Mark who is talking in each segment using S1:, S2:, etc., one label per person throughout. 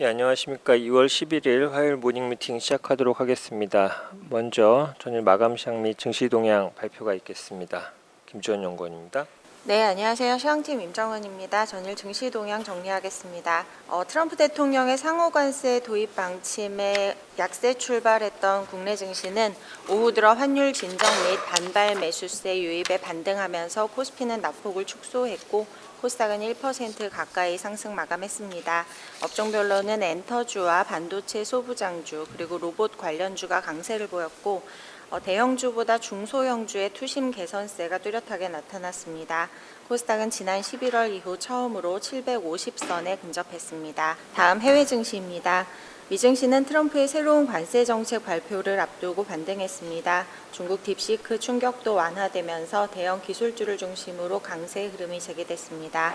S1: 예, 안녕하십니까. 2월 11일 화요일 모닝 미팅 시작하도록 하겠습니다. 먼저 전일 마감 시장 및 증시 동향 발표가 있겠습니다. 김주원 연구원입니다.
S2: 네, 안녕하세요. 시황팀 임정은입니다. 전일 증시 동향 정리하겠습니다. 어, 트럼프 대통령의 상호 관세 도입 방침에 약세 출발했던 국내 증시는 오후 들어 환율 진정 및 반발 매수세 유입에 반등하면서 코스피는 낙폭을 축소했고 코스닥은 1% 가까이 상승 마감했습니다. 업종별로는 엔터주와 반도체 소부장주 그리고 로봇 관련주가 강세를 보였고 어, 대형주보다 중소형주의 투심 개선세가 뚜렷하게 나타났습니다. 코스닥은 지난 11월 이후 처음으로 750선에 근접했습니다. 다음 해외 증시입니다. 미 증시는 트럼프의 새로운 관세 정책 발표를 앞두고 반등했습니다. 중국 딥시크 충격도 완화되면서 대형 기술주를 중심으로 강세 흐름이 재개됐습니다.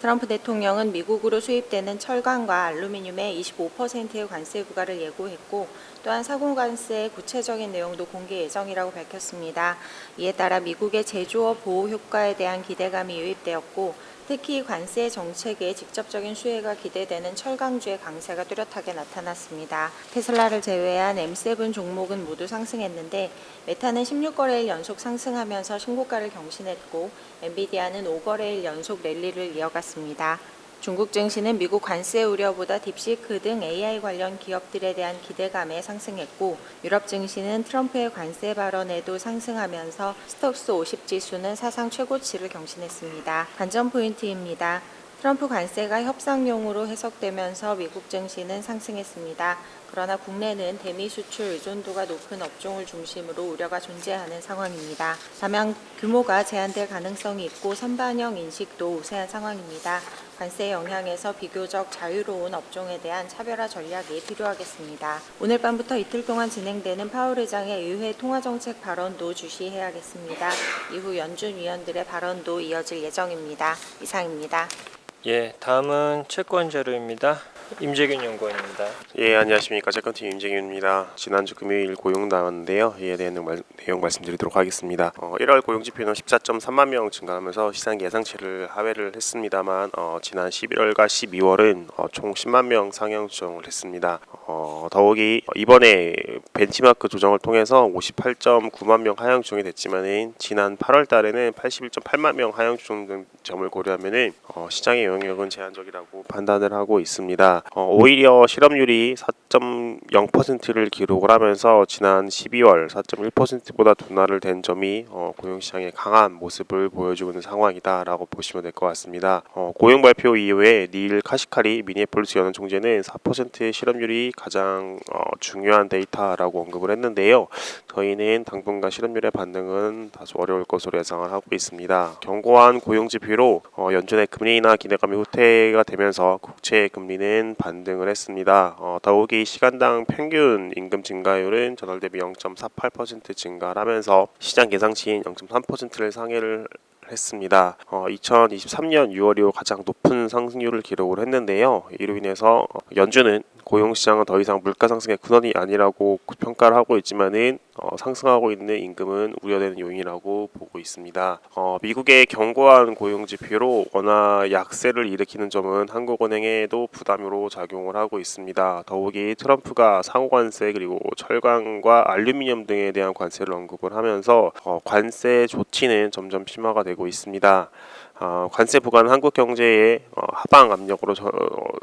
S2: 트럼프 대통령은 미국으로 수입되는 철강과 알루미늄에 25%의 관세 부과를 예고했고 또한 사고 관세의 구체적인 내용도 공개 예정이라고 밝혔습니다. 이에 따라 미국의 제조업 보호 효과에 대한 기대감이 유입되었고 특히 관세 정책의 직접적인 수혜가 기대되는 철강주의 강세가 뚜렷하게 나타났습니다. 테슬라를 제외한 M7 종목은 모두 상승했는데 메타는 16거래일 연속 상승하면서 신고가를 경신했고 엔비디아는 5거래일 연속 랠리를 이어갔습니다. 중국 증시는 미국 관세 우려보다 딥시크 등 AI 관련 기업들에 대한 기대감에 상승했고 유럽 증시는 트럼프의 관세 발언에도 상승하면서 스톡스 50 지수는 사상 최고치를 경신했습니다. 관전 포인트입니다. 트럼프 관세가 협상용으로 해석되면서 미국 증시는 상승했습니다. 그러나 국내는 대미 수출 의존도가 높은 업종을 중심으로 우려가 존재하는 상황입니다. 다만 규모가 제한될 가능성이 있고 선반영 인식도 우세한 상황입니다. 관세 영향에서 비교적 자유로운 업종에 대한 차별화 전략이 필요하겠습니다. 오늘 밤부터 이틀 동안 진행되는 파월 의장의 의회 통화정책 발언도 주시해야겠습니다. 이후 연준 위원들의 발언도 이어질 예정입니다. 이상입니다.
S1: 예, 다음은 채권 자료입니다. 임재균 연구원입니다.
S3: 예, 안녕하십니까. 채권팀 임재균입니다. 지난주 금요일 고용 나왔는데요. 이에 대한 말, 내용 말씀드리도록 하겠습니다. 어, 1월 고용 지표는 14.3만 명 증가하면서 시장 예상치를 하회를 했습니다만 어, 지난 11월과 12월은 어, 총 10만 명 상향 조정을 했습니다. 어, 더욱이 이번에 벤치마크 조정을 통해서 58.9만 명 하향 조정이 됐지만은 지난 8월 달에는 81.8만 명 하향 조정 점을 고려하면은 어, 시장의 영향력은 제한적이라고 판단을 하고 있습니다. 어, 오히려 실업률이 4.0%를 기록을 하면서 지난 12월 4.1%보다 둔화를 된 점이 어, 고용시장의 강한 모습을 보여주고 있는 상황이다라고 보시면 될 것 같습니다. 어, 고용 발표 이후에 닐 카시카리 미니애폴리스 연은 총재는 4%의 실업률이 가장 어, 중요한 데이터라고 언급을 했는데요. 저희는 당분간 실업률의 반등은 다소 어려울 것으로 예상을 하고 있습니다. 견고한 고용 지표로 어, 연준의 금리 인하 기대감이 후퇴가 되면서 국채 금리는 반등을 했습니다. 어, 더욱이 시간당 평균 임금 증가율은 전월 대비 0.48% 증가를 하면서 시장 예상치인 0.3%를 상회를 했습니다. 어, 2023년 6월 이후 가장 높은 상승률을 기록을 했는데요. 이로 인해서 어, 연준은 고용시장은 더 이상 물가 상승의 근원이 아니라고 평가를 하고 있지만은 어, 상승하고 있는 임금은 우려되는 요인이라고 보고 있습니다. 어, 미국의 견고한 고용 지표로 원화 약세를 일으키는 점은 한국은행에도 부담으로 작용을 하고 있습니다. 더욱이 트럼프가 상호 관세 그리고 철강과 알루미늄 등에 대한 관세를 언급을 하면서 어, 관세 조치는 점점 심화가 되고 있습니다. 어, 관세 부과는 한국 경제의 어, 하방 압력으로 저, 어,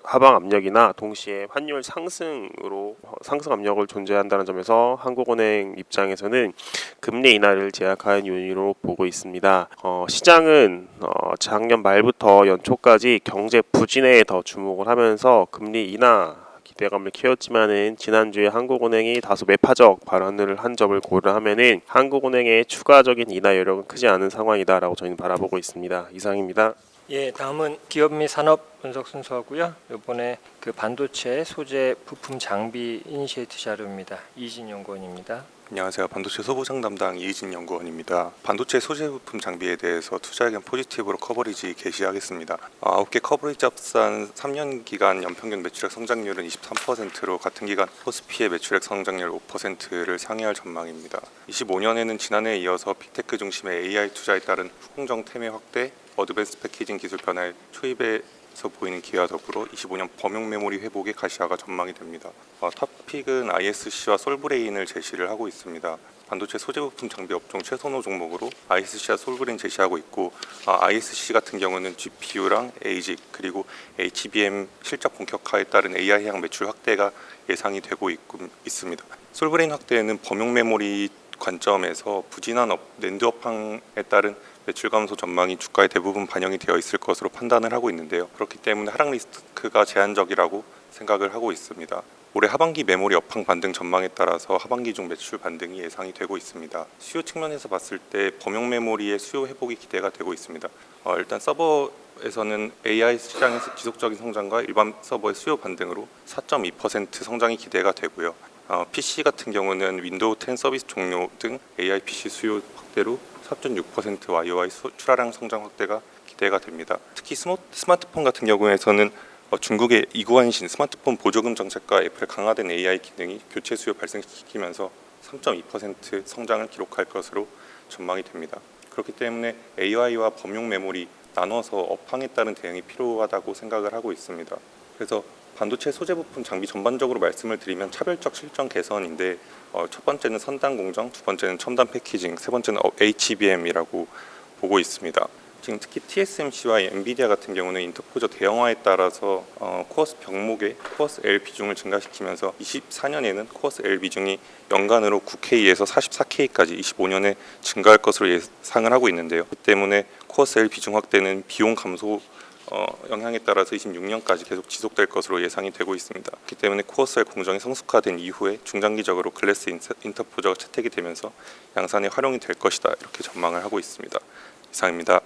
S3: 하방 압력이나 동시에 환율 상승으로 어, 상승 압력을 존재한다는 점에서 한국은행 입장에서는 금리 인하를 제약하는 요인으로 보고 있습니다. 어, 시장은 어, 작년 말부터 연초까지 경제 부진에 더 주목을 하면서 금리 인하 기대감을 키웠지만은 지난주에 한국은행이 다소 매파적 발언을 한 점을 고려하면은 한국은행의 추가적인 인하 여력은 크지 않은 상황이다라고 저희는 바라보고 있습니다. 이상입니다.
S1: 예, 다음은 기업 및 산업 분석 순서하고요. 이번에 그 반도체 소재 부품 장비 이니시에이트 자료입니다. 이진 연구원입니다.
S4: 안녕하세요. 반도체 소부장 담당 이희진 연구원입니다. 반도체 소재 부품 장비에 대해서 투자 의견 포지티브로 커버리지 개시하겠습니다. 9개 커버리지 합산 3년 기간 연평균 매출액 성장률은 23%로 같은 기간 코스피의 매출액 성장률 5%를 상회할 전망입니다. 25년에는 지난해에 이어서 빅테크 중심의 AI 투자에 따른 후공정 태매 확대, 어드밴스 패키징 기술 변화의 초입에 에 서 보이는 기회와 더불어 25년 범용 메모리 회복의 가시화가 전망이 됩니다. 어, 탑픽은 ISC와 솔브레인을 제시를 하고 있습니다. 반도체 소재 부품 장비 업종 최선호 종목으로 ISC와 솔브레인 제시하고 있고 아, ISC 같은 경우는 GPU랑 ASIC 그리고 HBM 실적 본격화에 따른 AI 향 매출 확대가 예상이 되고 있고, 있습니다. 솔브레인 확대는 범용 메모리 관점에서 부진한 업, 낸드 업황에 따른 매출 감소 전망이 주가에 대부분 반영이 되어 있을 것으로 판단을 하고 있는데요. 그렇기 때문에 하락 리스크가 제한적이라고 생각을 하고 있습니다. 올해 하반기 메모리 업황 반등 전망에 따라서 하반기 중 매출 반등이 예상이 되고 있습니다. 수요 측면에서 봤을 때 범용 메모리의 수요 회복이 기대가 되고 있습니다. 어, 일단 서버 에서는 AI 시장의 지속적인 성장과 일반 서버의 수요 반등으로 4.2% 성장이 기대가 되고요. 어, PC 같은 경우는 윈도우 10 서비스 종료 등 AI PC 수요 확대로 4.6% YOY 수- 출하량 성장 확대가 기대가 됩니다. 특히 스마트폰 같은 경우에서는 어, 중국의 이구안신 스마트폰 보조금 정책과 애플의 강화된 AI 기능이 교체 수요 발생시키면서 3.2% 성장을 기록할 것으로 전망이 됩니다. 그렇기 때문에 AI와 범용 메모리 나눠서 업황에 따른 대응이 필요하다고 생각을 하고 있습니다. 그래서 반도체 소재 부품 장비 전반적으로 말씀을 드리면 차별적 실적 개선인데 어, 첫 번째는 선단 공정, 두 번째는 첨단 패키징, 세 번째는 어, HBM이라고 보고 있습니다. 지금 특히 TSMC와 엔비디아 같은 경우는 인터포저 대형화에 따라서 어, 코어스 병목의 코어스 L 비중을 증가시키면서 24년에는 코어스 L 비중이 연간으로 9K에서 44K까지 25년에 증가할 것으로 예상을 하고 있는데요. 그 때문에 코어스 L 비중 확대는 비용 감소 어, 영향에 따라서 26년까지 계속 지속될 것으로 예상이 되고 있습니다. 그렇기 때문에 코어셀 공정이 성숙화된 이후에 중장기적으로 글래스 인터- 인터포저가 채택이 되면서 양산에 활용이 될 것이다 이렇게 전망을 하고 있습니다. 이상입니다.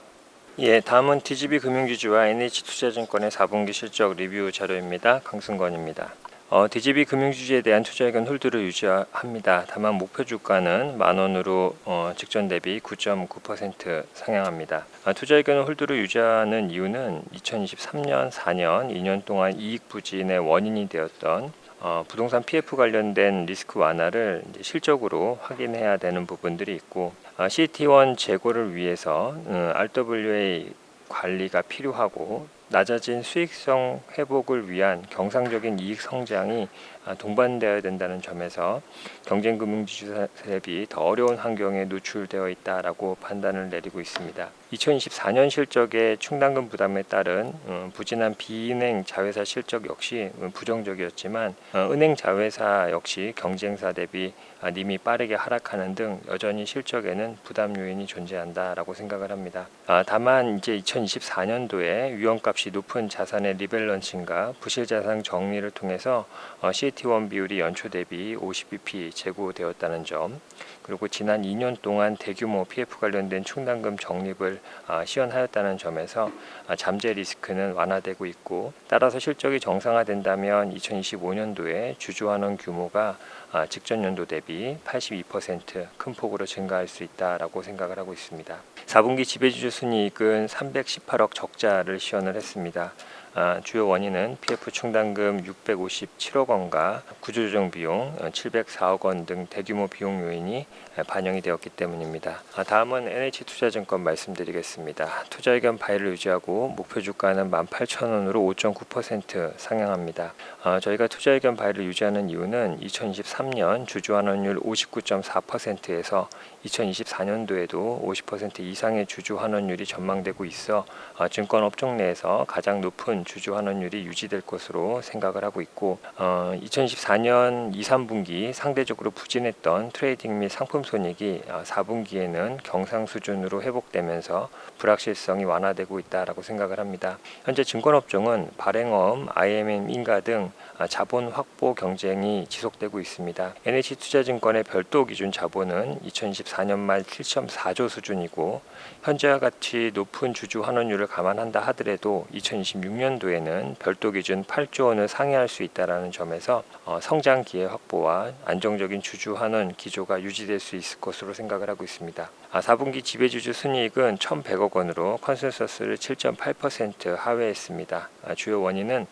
S1: 예, 다음은 DGB 금융지주와 NH투자증권의 4분기 실적 리뷰 자료입니다. 강승건입니다. 어, DGB 금융주주에 대한 투자 의견 홀드를 유지합니다. 다만 목표 주가는 만 원으로 어, 직전 대비 9.9% 상향합니다. 아, 투자 의견 홀드를 유지하는 이유는 2023년 4년 2년 동안 이익 부진의 원인이 되었던 어, 부동산 PF 관련된 리스크 완화를 실적으로 확인해야 되는 부분들이 있고 아, CT1 재고를 위해서 음, RWA 관리가 필요하고 낮아진 수익성 회복을 위한 경상적인 이익 성장이 아, 동반되어야 된다는 점에서 경쟁 금융지주 대비 더 어려운 환경에 노출되어 있다라고 판단을 내리고 있습니다. 2024년 실적의 충당금 부담에 따른 음, 부진한 비은행 자회사 실적 역시 음, 부정적이었지만 어, 은행 자회사 역시 경쟁사 대비 아, 님이 빠르게 하락하는 등 여전히 실적에는 부담 요인이 존재한다라고 생각을 합니다. 아, 다만 이제 2024년도에 위험값이 높은 자산의 리밸런싱과 부실 자산 정리를 통해서 어, CET1 비율이 연초 대비 50bp 제고되었다는 점, 그리고 지난 2년 동안 대규모 PF 관련된 충당금 적립을 아, 시연하였다는 점에서 아, 잠재 리스크는 완화되고 있고 따라서 실적이 정상화된다면 2025년도에 주주환원 규모가 아, 직전 연도 대비 82%큰 폭으로 증가할 수 있다라고 생각을 하고 있습니다. 4분기 지배주주 순이익은 318억 적자를 시연을 했습니다. 아, 주요 원인은 PF 충당금 657억 원과 구조조정 비용 704억 원 등 대규모 비용 요인이 아, 반영이 되었기 때문입니다. 아, 다음은 NH투자증권 말씀드리겠습니다. 투자 의견 바이를 유지하고 목표 주가는 18,000원으로 5.9% 상향합니다. 아, 저희가 투자 의견 바이를 유지하는 이유는 2023년 주주 환원율 59.4%에서 2024년도에도 50% 이상의 주주 환원율이 전망되고 있어 아, 증권 업종 내에서 가장 높은 주주 환원율이 유지될 것으로 생각을 하고 있고 어, 2024년 2, 3분기 상대적으로 부진했던 트레이딩 및 상품 손익이 아, 4분기에는 경상 수준으로 회복되면서 불확실성이 완화되고 있다라고 생각을 합니다. 현재 증권 업종은 발행엄, IMM 인가 등 아, 자본 확보 경쟁이 지속되고 있습니다. NH투자증권의 별도 기준 자본은 2024년 말 7.4조 수준이고 현재와 같이 높은 주주 환원율을 감안한다 하더라도 2026년도에는 별도 기준 8조 원을 상회할 수 있다라는 점에서 어, 성장 기회 확보와 안정적인 주주 환원 기조가 유지될 수 있을 것으로 생각을 하고 있습니다. 아, 4분기 지배주주 순이익은 1,100억 원으로 컨센서스를 7.8% 하회했습니다. 아, 주요 원인은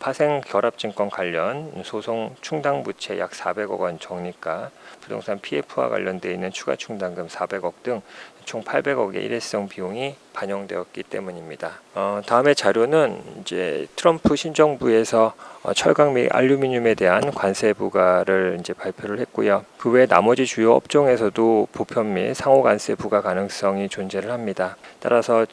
S1: 파생 결합증권 관련 소송 충당 부채 약 400억 원 적립과 부동산 PF와 관련돼 있는 추가 충당금 400억 등 총 800억의 일회성 비용이 반영되었기 때문입니다. 어, 다음의 자료는 이제 트럼프 신정부에서 어, 철강 및 알루미늄에 대한 관세 부과를 이제 발표를 했고요. 그 외 나머지 주요 업종에서도 보편 및 상호 관세 부과 가능성이 존재를 합니다. 따라서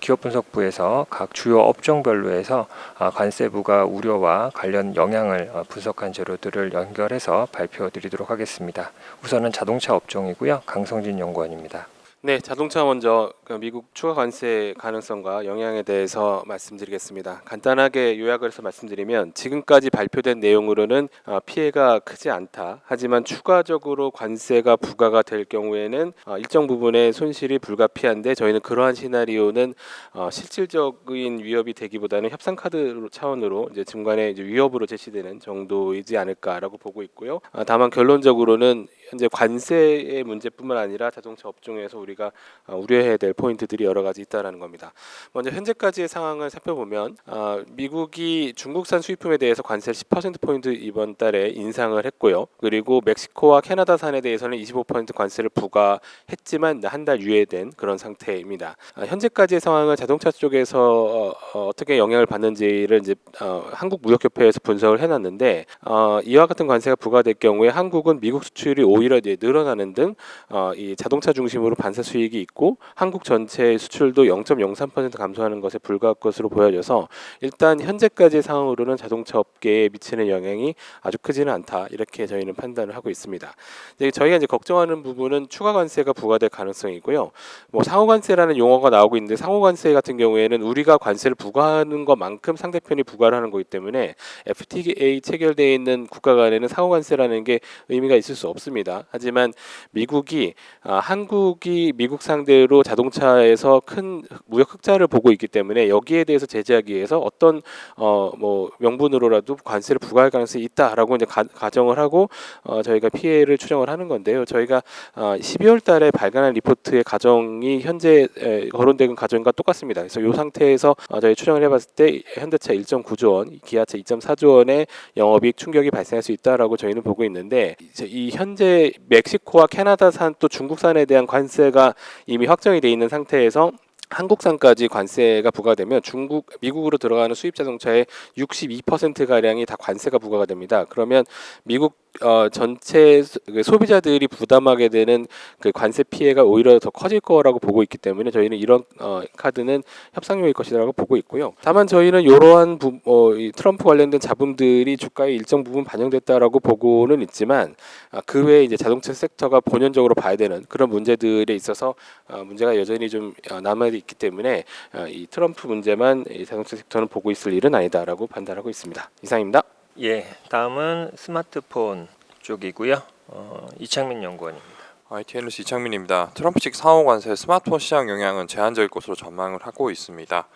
S1: 기업 분석부에서 각 주요 업종별로에서 아, 관세 부과 우려와 관련 영향을 어, 분석한 자료들을 연결해서 발표드리도록 하겠습니다. 우선은 자동차 업종이고요. 강성진 연구원입니다.
S5: 네, 자동차 먼저 그 미국 추가 관세 가능성과 영향에 대해서 말씀드리겠습니다. 간단하게 요약을 해서 말씀드리면 지금까지 발표된 내용으로는 어, 피해가 크지 않다. 하지만 추가적으로 관세가 부과가 될 경우에는 어, 일정 부분의 손실이 불가피한데 저희는 그러한 시나리오는 어, 실질적인 위협이 되기보다는 협상 카드 차원으로 이제 중간에 이제 위협으로 제시되는 정도이지 않을까라고 보고 있고요. 아, 다만 결론적으로는 현재 관세의 문제뿐만 아니라 자동차 업종에서 우리가 어, 우려해야 될 포인트들이 여러 가지 있다라는 겁니다. 먼저 현재까지의 상황을 살펴보면 어, 미국이 중국산 수입품에 대해서 관세를 10% 포인트 이번 달에 인상을 했고요. 그리고 멕시코와 캐나다산에 대해서는 25% 관세를 부과했지만 한 달 유예된 그런 상태입니다. 아, 현재까지의 상황을 자동차 쪽에서 어, 떻게 영향을 받는지를 이제 어, 한국 무역협회에서 분석을 해놨는데 어, 이와 같은 관세가 부과될 경우에 한국은 미국 수출이 오히려 이제 늘어나는 등 어, 이 자동차 중심으로 반사 수익이 있고 한국 전체 수출도 0.03% 감소하는 것에 불과할 것으로 보여져서 일단 현재까지의 상황으로는 자동차 업계에 미치는 영향이 아주 크지는 않다 이렇게 저희는 판단을 하고 있습니다. 이제 저희가 이제 걱정하는 부분은 추가 관세가 부과될 가능성이고요. 뭐 상호 관세라는 용어가 나오고 있는데 상호 관세 같은 경우에는 우리가 관세를 부과하는 것만큼 상대편이 부과를 하는 거기 때문에 FTA 체결되어 있는 국가 간에는 상호 관세라는 게 의미가 있을 수 없습니다. 하지만 미국이 아, 한국이 미국 상대로 자동차에서 큰 무역 흑자를 보고 있기 때문에 여기에 대해서 제재하기 위해서 어떤 어 뭐 명분으로라도 관세를 부과할 가능성이 있다라고 이제 가, 가정을 하고 어 저희가 피해를 추정을 하는 건데요. 저희가 어 12월 달에 발간한 리포트의 가정이 현재 에, 거론된 가정과 똑같습니다. 그래서 이 상태에서 어, 저희 추정을 해봤을 때 현대차 1.9조 원, 기아차 2.4조 원의 영업이익 충격이 발생할 수 있다라고 저희는 보고 있는데 이제 이 현재 멕시코와 캐나다산 또 중국산에 대한 관세가 이미 확정이 돼 있는 상태에서 한국산까지 관세가 부과되면 중국 미국으로 들어가는 수입 자동차의 62% 가량이 다 관세가 부과가 됩니다. 그러면 미국 어, 전체 소- 그 소비자들이 부담하게 되는 그 관세 피해가 오히려 더 커질 거라고 보고 있기 때문에 저희는 이런 어, 카드는 협상용일 것이라고 보고 있고요. 다만 저희는 이러한 부, 어, 이 트럼프 관련된 잡음들이 주가에 일정 부분 반영됐다라고 보고는 있지만 아, 그 외에 이제 자동차 섹터가 본연적으로 봐야 되는 그런 문제들에 있어서 어, 문제가 여전히 좀 어, 남아 있기 때문에 어, 이 트럼프 문제만 이 자동차 섹터는 보고 있을 일은 아니다라고 판단하고 있습니다. 이상입니다.
S1: 예, 다음은 스마트폰 쪽이고요. 어, 이창민 연구원입니다.
S6: IT 애널리스트 이창민입니다. 트럼프식 상호 관세 스마트폰 시장 영향은 제한적일 것으로 전망을 하고 있습니다.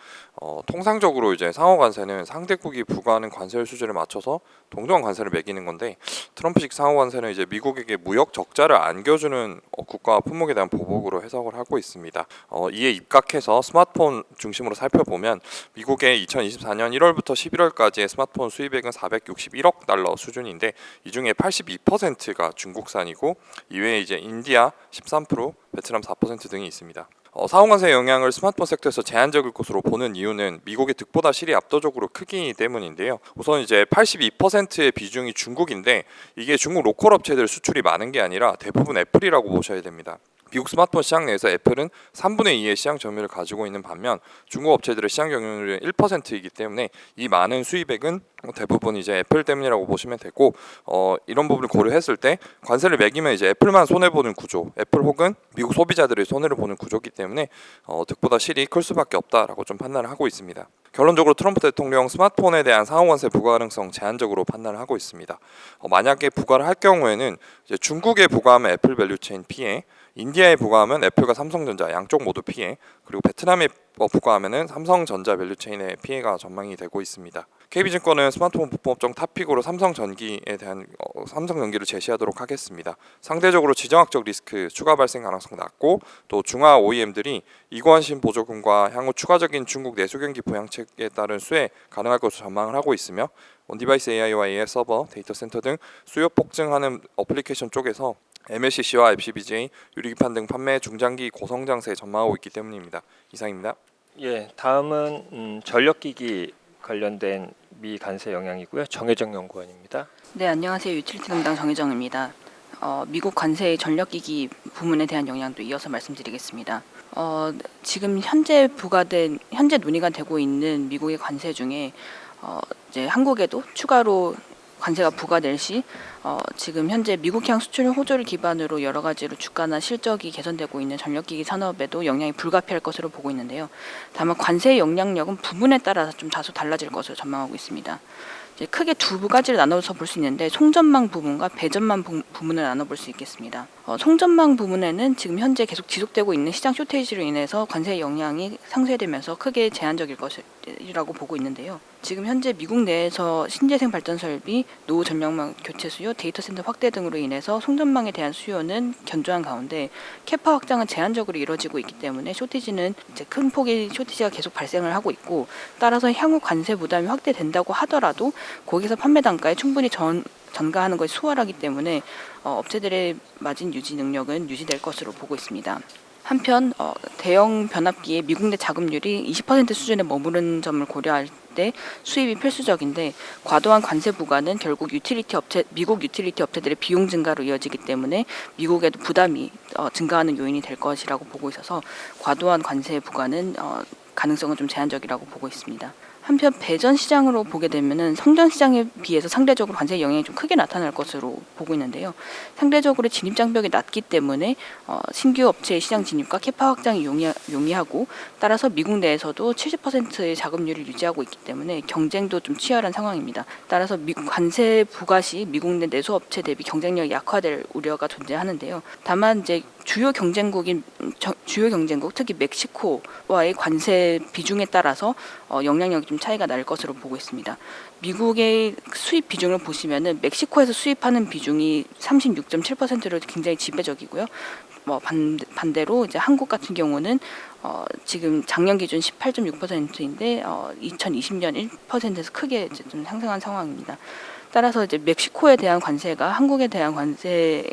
S6: 어, 통상적으로 이제 상호 관세는 상대국이 부과하는 관세 수준에 맞춰서 동등한 관세를 매기는 건데 트럼프식 상호 관세는 이제 미국에게 무역 적자를 안겨주는 어, 국가와 품목에 대한 보복으로 해석을 하고 있습니다. 어, 이에 입각해서 스마트폰 중심으로 살펴보면 미국의 2024년 1월부터 11월까지의 스마트폰 수입액은 461억 달러 수준인데 이 중에 82%가 중국산이고 이외에 이제 인 디아 13%, 베트남 4% 등이 있습니다. 어, 상호관세 영향을 스마트폰 섹터에서 제한적일 것으로 보는 이유는 미국의 득보다 실이 압도적으로 크기 때문인데요. 우선 이제 82%의 비중이 중국인데 이게 중국 로컬 업체들 수출이 많은 게 아니라 대부분 애플이라고 보셔야 됩니다. 미국 스마트폰 시장 내에서 애플은 3분의 2의 시장 점유율을 가지고 있는 반면 중국 업체들의 시장 점유율은 1%이기 때문에 이 많은 수입액은 대부분 이제 애플 때문이라고 보시면 되고 어, 이런 부분을 고려했을 때 관세를 매기면 이제 애플만 손해 보는 구조, 애플 혹은 미국 소비자들이 손해를 보는 구조이기 때문에 어, 득보다 실이 클 수밖에 없다라고 좀 판단을 하고 있습니다. 결론적으로 트럼프 대통령 스마트폰에 대한 상호관세 부과 가능성 제한적으로 판단을 하고 있습니다. 어, 만약에 부과를 할 경우에는 중국에 부과하면 애플 밸류체인 피해, 인디아에 부과하면 애플과 삼성전자 양쪽 모두 피해, 그리고 베트남에 어, 부과하면은 삼성전자 밸류체인에 피해가 전망이 되고 있습니다. KB증권은 스마트폰 부품업종 탑픽으로 삼성전기에 대한 어, 삼성전기를 제시하도록 하겠습니다. 상대적으로 지정학적 리스크 추가 발생 가능성 낮고 또 중화 OEM들이 이관심 보조금과 향후 추가적인 중국 내수 경기 부양책에 따른 수혜 가능할 것으로 전망을 하고 있으며 온디바이스 AI와 AI 서버, 데이터 센터 등 수요 폭증하는 어플리케이션 쪽에서 MLCC와 FCBJ, 유리기판 등 판매 중장기 고성장세 전망하고 있기 때문입니다. 이상입니다.
S1: 예, 다음은 음, 전력기기 관련된 미 관세 영향이고요. 정혜정 연구원입니다.
S7: 네, 안녕하세요. 유틸리티 담당 정혜정입니다. 어, 미국 관세의 전력기기 부문에 대한 영향도 이어서 말씀드리겠습니다. 어, 지금 현재 부과된 현재 논의가 되고 있는 미국의 관세 중에 어, 이제 한국에도 추가로 관세가 부과될 시 어, 지금 현재 미국향 수출 호조를 기반으로 여러 가지로 주가나 실적이 개선되고 있는 전력기기 산업에도 영향이 불가피할 것으로 보고 있는데요. 다만 관세의 영향력은 부분에 따라서 좀 다소 달라질 것으로 전망하고 있습니다. 이제 크게 두 가지를 나눠서 볼 수 있는데 송전망 부문과 배전망 부- 부문을 나눠볼 수 있겠습니다. 어, 송전망 부문에는 지금 현재 계속 지속되고 있는 시장 쇼테이지로 인해서 관세 영향이 상쇄되면서 크게 제한적일 것이라고 보고 있는데요. 지금 현재 미국 내에서 신재생 발전 설비, 노후 전력망 교체 수요, 데이터 센터 확대 등으로 인해서 송전망에 대한 수요는 견조한 가운데 캐파 확장은 제한적으로 이루어지고 있기 때문에 쇼티지는 이제 큰 폭의 쇼티지가 계속 발생을 하고 있고 따라서 향후 관세 부담이 확대된다고 하더라도 거기서 판매 단가에 충분히 전 전가하는 것이 수월하기 때문에 어, 업체들의 마진 유지 능력은 유지될 것으로 보고 있습니다. 한편 어, 대형 변압기의 미국 내 자금률이 20% 수준에 머무른 점을 고려할 때 수입이 필수적인데 과도한 관세 부과는 결국 유틸리티 업체 미국 유틸리티 업체들의 비용 증가로 이어지기 때문에 미국에도 부담이 어, 증가하는 요인이 될 것이라고 보고 있어서 과도한 관세 부과는 어, 가능성은 좀 제한적이라고 보고 있습니다. 한편 배전 시장으로 보게 되면은 성장 시장에 비해서 상대적으로 관세 영향이 좀 크게 나타날 것으로 보고 있는데요. 상대적으로 진입 장벽이 낮기 때문에 어, 신규 업체의 시장 진입과 캐파 확장이 용이, 용이하고 따라서 미국 내에서도 70%의 자금률을 유지하고 있기 때문에 경쟁도 좀 치열한 상황입니다. 따라서 미국 관세 부과 시 미국 내 내수 업체 대비 경쟁력이 약화될 우려가 존재하는데요. 다만 이제 주요 경쟁국인 저- 주요 경쟁국 특히 멕시코와의 관세 비중에 따라서 어, 영향력이 좀 차이가 날 것으로 보고 있습니다. 미국의 수입 비중을 보시면은 멕시코에서 수입하는 비중이 36.7%로 굉장히 지배적이고요. 뭐 반, 반대로 이제 한국 같은 경우는 어, 지금 작년 기준 18.6%인데 어, 2020년 1%에서 크게 이제 좀 상승한 상황입니다. 따라서 이제 멕시코에 대한 관세가 한국에 대한 관세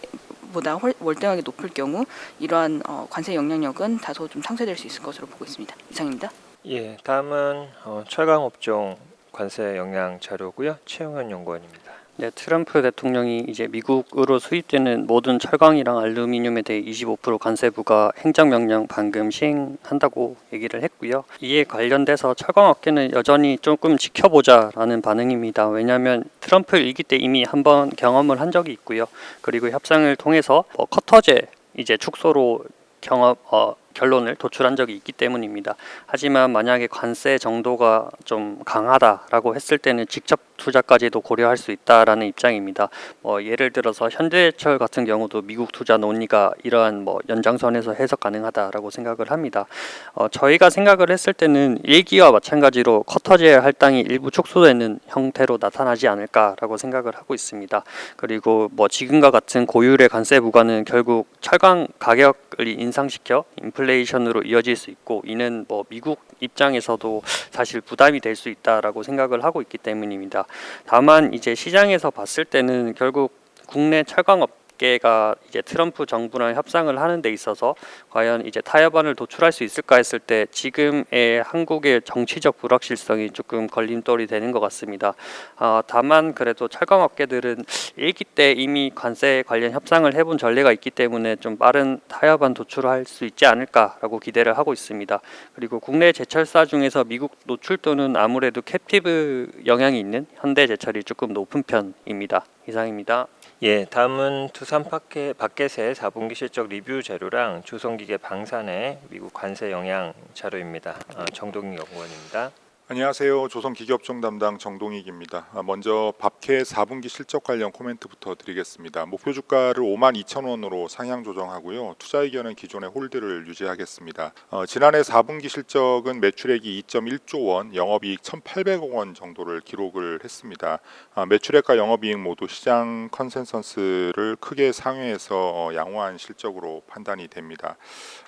S7: 보다 월- 월등하게 높을 경우 이러한 어, 관세 영향력은 다소 좀 상쇄될 수 있을 것으로 보고 있습니다. 이상입니다.
S1: 예, 다음은 어, 철강 업종 관세 영향 자료고요. 최영현 연구원입니다.
S8: 네, 트럼프 대통령이 이제 미국으로 수입되는 모든 철강이랑 알루미늄에 대해 25% 관세 부과 행정 명령 방금 시행한다고 얘기를 했고요. 이에 관련돼서 철강 업계는 여전히 조금 지켜보자라는 반응입니다. 왜냐하면 트럼프 일기 때 이미 한번 경험을 한 적이 있고요. 그리고 협상을 통해서 뭐 커터제 이제 축소로 경험 어, 결론을 도출한 적이 있기 때문입니다. 하지만 만약에 관세 정도가 좀 강하다라고 했을 때는 직접 투자까지도 고려할 수 있다라는 입장입니다. 뭐 예를 들어서 현대철 같은 경우도 미국 투자 논의가 이러한 뭐 연장선에서 해석 가능하다라고 생각을 합니다. 어, 저희가 생각을 했을 때는 일기와 마찬가지로 커터제 할당이 일부 축소되는 형태로 나타나지 않을까라고 생각을 하고 있습니다. 그리고 뭐 지금과 같은 고율의 관세 부과는 결국 철강 가격 을 인상시켜 인플레이션으로 이어질 수 있고 이는 뭐 미국 입장에서도 사실 부담이 될 수 있다라고 생각을 하고 있기 때문입니다. 다만 이제 시장에서 봤을 때는 결국 국내 철강업 계가 이제 트럼프 정부랑 협상을 하는 데 있어서 과연 이제 타협안을 도출할 수 있을까 했을 때 지금의 한국의 정치적 불확실성이 조금 걸림돌이 되는 것 같습니다. 어, 다만 그래도 철강 업계들은 일기 때 이미 관세 관련 협상을 해본 전례가 있기 때문에 좀 빠른 타협안 도출할 수 있지 않을까라고 기대를 하고 있습니다. 그리고 국내 제철사 중에서 미국 노출도는 아무래도 캡티브 영향이 있는 현대제철이 조금 높은 편입니다. 이상입니다.
S1: 예, 다음은 두산 파켓 바켓의 4분기 실적 리뷰 자료랑 조선기계 방산의 미국 관세 영향 자료입니다. 아, 정동희 연구원입니다.
S9: 안녕하세요. 조선기계업종 담당 정동익입니다. 아, 먼저 밥캐 4분기 실적 관련 코멘트부터 드리겠습니다. 목표 주가를 5만 2천 원으로 상향 조정하고요. 투자 의견은 기존의 홀드를 유지하겠습니다. 어, 지난해 4분기 실적은 매출액이 2.1조 원, 영업이익 1,800억 원 정도를 기록을 했습니다. 아, 매출액과 영업이익 모두 시장 컨센서스를 크게 상회해서 어, 양호한 실적으로 판단이 됩니다.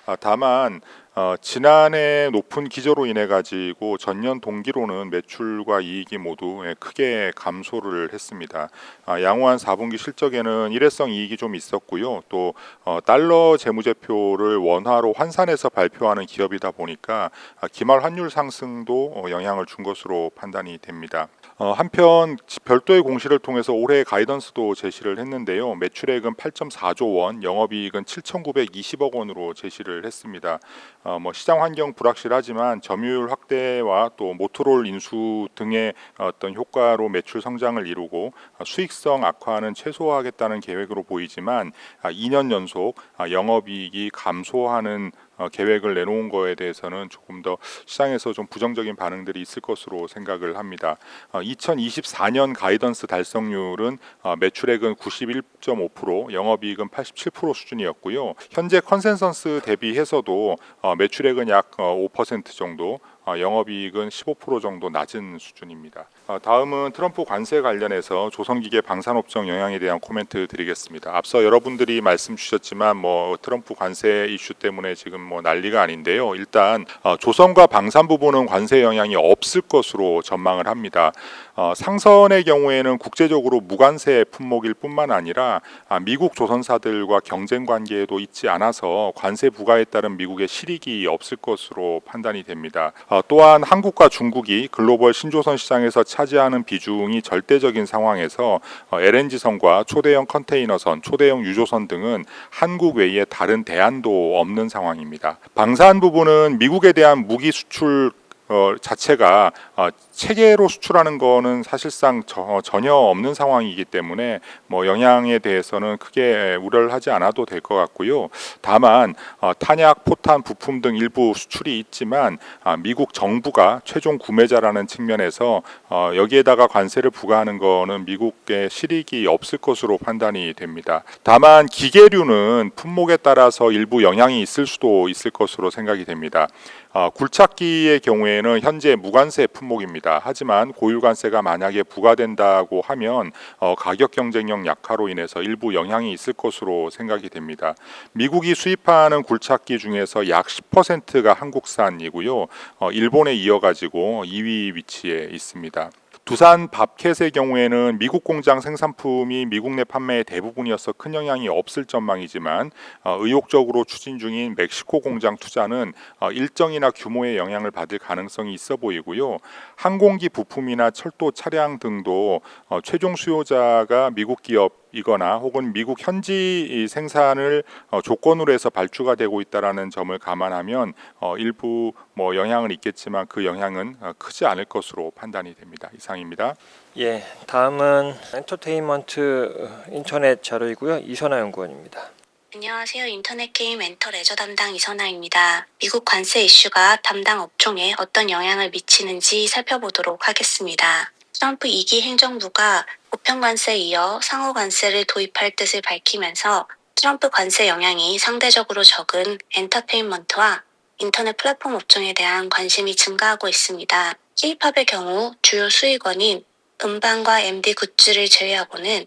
S9: 아, 다만 어, 지난해 높은 기저로 인해 가지고 전년 동기로는 매출과 이익이 모두 예, 크게 감소를 했습니다. 아, 양호한 4분기 실적에는 일회성 이익이 좀 있었고요. 또 어, 달러 재무제표를 원화로 환산해서 발표하는 기업이다 보니까 아, 기말 환율 상승도 어, 영향을 준 것으로 판단이 됩니다. 어, 한편 지- 별도의 공시를 통해서 올해 가이던스도 제시를 했는데요. 매출액은 8.4조 원, 영업이익은 7,920억 원으로 제시를 했습니다. 어, 뭐 시장 환경 불확실하지만 점유율 확대와 또 모토롤 인수 등의 어떤 효과로 매출 성장을 이루고 어, 수익성 악화는 최소화하겠다는 계획으로 보이지만 아, 2년 연속 아, 영업이익이 감소하는 어, 계획을 내놓은 거에 대해서는 조금 더 시장에서 좀 부정적인 반응들이 있을 것으로 생각을 합니다. 어, 2024년 가이던스 달성률은 어, 매출액은 91.5%, 영업이익은 87% 수준이었고요. 현재 컨센서스 대비해서도 어, 매출액은 약 어, 5% 정도, 어, 영업이익은 15% 정도 낮은 수준입니다. 어, 다음은 트럼프 관세 관련해서 조선기계 방산업종 영향에 대한 코멘트 드리겠습니다. 앞서 여러분들이 말씀 주셨지만 뭐 트럼프 관세 이슈 때문에 지금 뭐 난리가 아닌데요. 일단 어, 조선과 방산 부분은 관세 영향이 없을 것으로 전망을 합니다. 어, 상선의 경우에는 국제적으로 무관세 품목일 뿐만 아니라 아, 미국 조선사들과 경쟁 관계에도 있지 않아서 관세 부과에 따른 미국의 실익이 없을 것으로 판단이 됩니다. 어, 또한 한국과 중국이 글로벌 신조선 시장에서 차지하는 비중이 절대적인 상황에서 어, LNG선과 초대형 컨테이너선, 초대형 유조선 등은 한국 외에 다른 대안도 없는 상황입니다. 방산 부분은 미국에 대한 무기 수출 어, 자체가 어, 체계로 수출하는 거는 사실상 저- 전혀 없는 상황이기 때문에 뭐 영향에 대해서는 크게 우려를 하지 않아도 될 것 같고요. 다만 어, 탄약, 포탄, 부품 등 일부 수출이 있지만 아, 미국 정부가 최종 구매자라는 측면에서 어, 여기에다가 관세를 부과하는 거는 미국의 실익이 없을 것으로 판단이 됩니다. 다만 기계류는 품목에 따라서 일부 영향이 있을 수도 있을 것으로 생각이 됩니다. 어, 굴착기의 경우에는 현재 무관세 품목입니다. 하지만 고유관세가 만약에 부과된다고 하면 어, 가격 경쟁력 약화로 인해서 일부 영향이 있을 것으로 생각이 됩니다. 미국이 수입하는 굴착기 중에서 약 10%가 한국산이고요. 어, 일본에 이어가지고 2위 위치에 있습니다. 두산 밥캣의 경우에는 미국 공장 생산품이 미국 내 판매의 대부분이어서 큰 영향이 없을 전망이지만 어, 의욕적으로 추진 중인 멕시코 공장 투자는 어, 일정이나 규모의 영향을 받을 가능성이 있어 보이고요. 항공기 부품이나 철도 차량 등도 어, 최종 수요자가 미국 기업 이거나 혹은 미국 현지 이 생산을 어, 조건으로 해서 발주가 되고 있다라는 점을 감안하면 어, 일부 뭐 영향은 있겠지만 그 영향은 어, 크지 않을 것으로 판단이 됩니다. 이상입니다.
S1: 예, 다음은 엔터테인먼트 인터넷 자료이고요. 이선아 연구원입니다.
S10: 안녕하세요. 인터넷 게임 엔터 레저 담당 이선아입니다. 미국 관세 이슈가 담당 업종에 어떤 영향을 미치는지 살펴보도록 하겠습니다. 트럼프 2기 행정부가 보편 관세에 이어 상호 관세를 도입할 뜻을 밝히면서 트럼프 관세 영향이 상대적으로 적은 엔터테인먼트와 인터넷 플랫폼 업종에 대한 관심이 증가하고 있습니다. K-팝의 경우 주요 수익원인 음반과 MD 굿즈를 제외하고는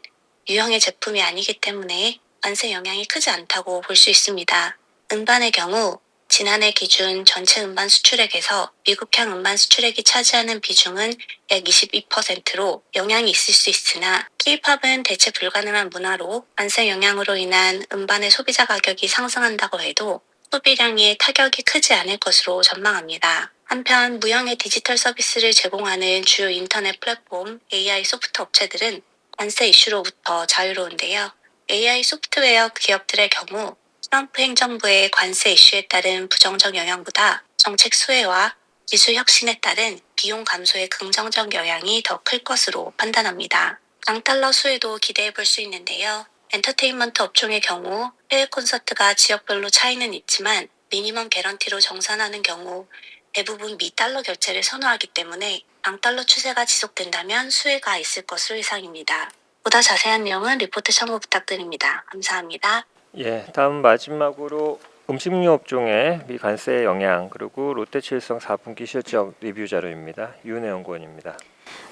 S10: 유형의 제품이 아니기 때문에 관세 영향이 크지 않다고 볼 수 있습니다. 음반의 경우 지난해 기준 전체 음반 수출액에서 미국향 음반 수출액이 차지하는 비중은 약 22%로 영향이 있을 수 있으나 K-팝은 대체 불가능한 문화로 관세 영향으로 인한 음반의 소비자 가격이 상승한다고 해도 소비량에 타격이 크지 않을 것으로 전망합니다. 한편 무형의 디지털 서비스를 제공하는 주요 인터넷 플랫폼 AI 소프트 업체들은 관세 이슈로부터 자유로운데요. AI 소프트웨어 기업들의 경우 트럼프 행정부의 관세 이슈에 따른 부정적 영향보다 정책 수혜와 기술 혁신에 따른 비용 감소의 긍정적 영향이 더 클 것으로 판단합니다. 강달러 수혜도 기대해 볼 수 있는데요. 엔터테인먼트 업종의 경우 해외 콘서트가 지역별로 차이는 있지만 미니멈 개런티로 정산하는 경우 대부분 미달러 결제를 선호하기 때문에 강달러 추세가 지속된다면 수혜가 있을 것으로 예상입니다. 보다 자세한 내용은 리포트 참고 부탁드립니다. 감사합니다.
S1: 예, 다음 마지막으로 음식료 업종의 미 관세의 영향 그리고 롯데칠성 4분기 실적 리뷰 자료입니다. 유은혜 연구원입니다.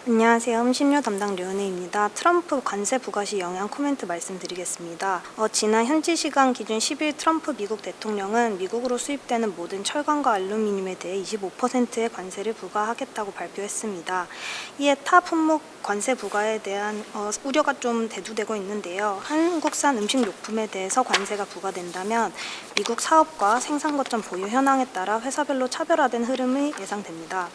S11: 안녕하세요. 음식료 담당 류은혜입니다. 트럼프 관세 부과 시 영향 코멘트 말씀드리겠습니다. 어, 지난 현지 시간 기준 10일 트럼프 미국 대통령은 미국으로 수입되는 모든 철강과 알루미늄에 대해 25%의 관세를 부과하겠다고 발표했습니다. 이에 타 품목 관세 부과에 대한 어, 우려가 좀 대두되고 있는데요. 한국산 음식 용품에 대해서 관세가 부과된다면 미국 사업과 생산 거점 보유 현황에 따라 회사별로 차별화된 흐름이 예상됩니다.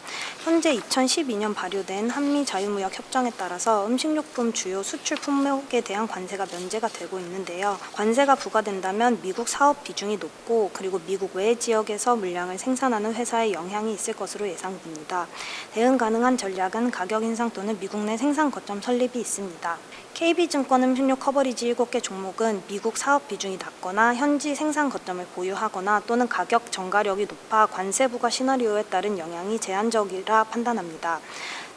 S11: 현재 2012년 발효된 한미 자유무역 협정에 따라서 음식료품 주요 수출 품목에 대한 관세가 면제가 되고 있는데요. 관세가 부과된다면 미국 사업 비중이 높고 그리고 미국 외 지역에서 물량을 생산하는 회사에 영향이 있을 것으로 예상됩니다. 대응 가능한 전략은 가격 인상 또는 미국 내 생산 거점 설립이 있습니다. KB증권 음식료 커버리지 7개 종목은 미국 사업 비중이 낮거나 현지 생산 거점을 보유하거나 또는 가격 전가력이 높아 관세 부과 시나리오에 따른 영향이 제한적이라 판단합니다.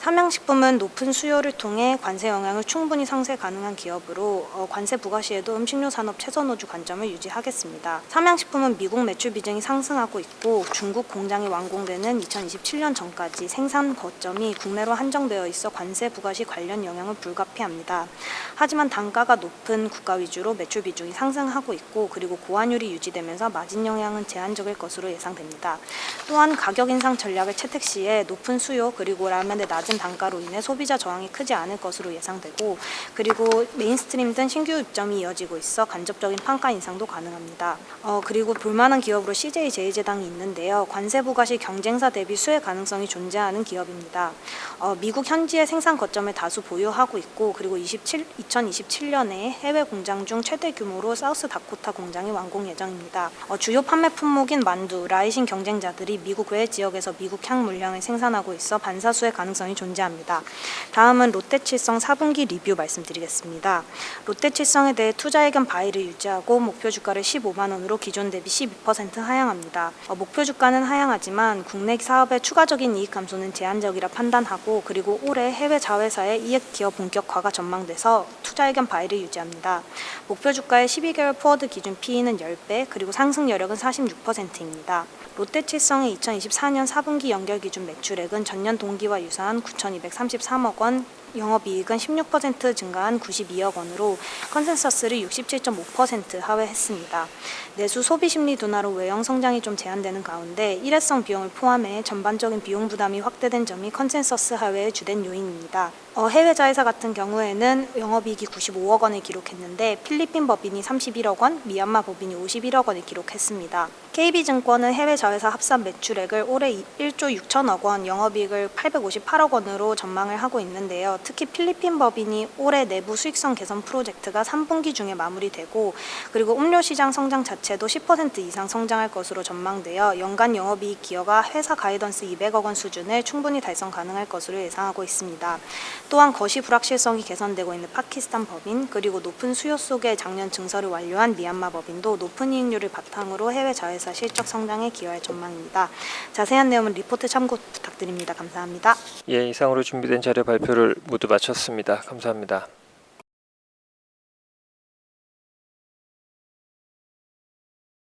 S11: 삼양식품은 높은 수요를 통해 관세 영향을 충분히 상쇄 가능한 기업으로 어, 관세 부과 시에도 음식료 산업 최선 호주 관점을 유지하겠습니다. 삼양식품은 미국 매출 비중이 상승하고 있고 중국 공장이 완공되는 2027년 전까지 생산 거점이 국내로 한정되어 있어 관세 부과 시 관련 영향을 불가피합니다. 하지만 단가가 높은 국가 위주로 매출 비중이 상승하고 있고 그리고 고환율이 유지되면서 마진 영향은 제한적일 것으로 예상됩니다. 또한 가격 인상 전략을 채택 시에 높은 수요 그리고 라면의 낮은 단가로 인해 소비자 저항이 크지 않을 것으로 예상되고 그리고 메인스트림 등 신규 입점이 이어지고 있어 간접적인 판가 인상도 가능합니다. 어, 그리고 볼만한 기업으로 CJ 제일제당이 있는데요. 관세 부과 시 경쟁사 대비 수혜 가능성이 존재하는 기업입니다. 어, 미국 현지의 생산 거점을 다수 보유하고 있고 그리고 27, 2027년에 해외 공장 중 최대 규모로 사우스 다코타 공장이 완공 예정입니다. 어, 주요 판매 품목인 만두, 라이신 경쟁자들이 미국 외 지역에서 미국향 물량을 생산하고 있어 반사수의 가능성이 존재합니다. 다음은 롯데칠성 4분기 리뷰 말씀드리겠습니다. 롯데칠성에 대해 투자 의견 바이를 유지하고 목표 주가를 15만 원으로 기존 대비 12% 하향합니다. 어, 목표 주가는 하향하지만 국내 사업의 추가적인 이익 감소는 제한적이라 판단하고 그리고 올해 해외 자회사의 이익 기업 본격화가 전망돼서 투자 의견 바이를 유지합니다. 목표 주가의 12개월 포워드 기준 PE는 10배 그리고 상승 여력은 46%입니다. 롯데칠성의 2024년 4분기 연결 기준 매출액은 전년 동기와 유사한 9,233억 원, 영업이익은 16% 증가한 92억 원으로 컨센서스를 67.5% 하회했습니다. 내수 소비 심리 둔화로 외형 성장이 좀 제한되는 가운데 일회성 비용을 포함해 전반적인 비용 부담이 확대된 점이 컨센서스 하회의 주된 요인입니다. 어, 해외 자회사 같은 경우에는 영업이익이 95억 원을 기록했는데 필리핀 법인이 31억 원, 미얀마 법인이 51억 원을 기록했습니다. KB증권은 해외 자회사 합산 매출액을 올해 1조 6천억 원, 영업이익을 858억 원으로 전망을 하고 있는데요. 특히 필리핀 법인이 올해 내부 수익성 개선 프로젝트가 3분기 중에 마무리되고 그리고 음료 시장 성장 자체도 10% 이상 성장할 것으로 전망되어 연간 영업이익 기여가 회사 가이던스 200억 원 수준을 충분히 달성 가능할 것으로 예상하고 있습니다. 또한 거시 불확실성이 개선되고 있는 파키스탄 법인 그리고 높은 수요 속에 작년 증설을 완료한 미얀마 법인도 높은 이익률을 바탕으로 해외 자회사 실적 성장에 기여할 전망입니다. 자세한 내용은 리포트 참고 부탁드립니다. 감사합니다.
S1: 예, 이상으로 준비된 자료 발표를 모두 마쳤습니다. 감사합니다.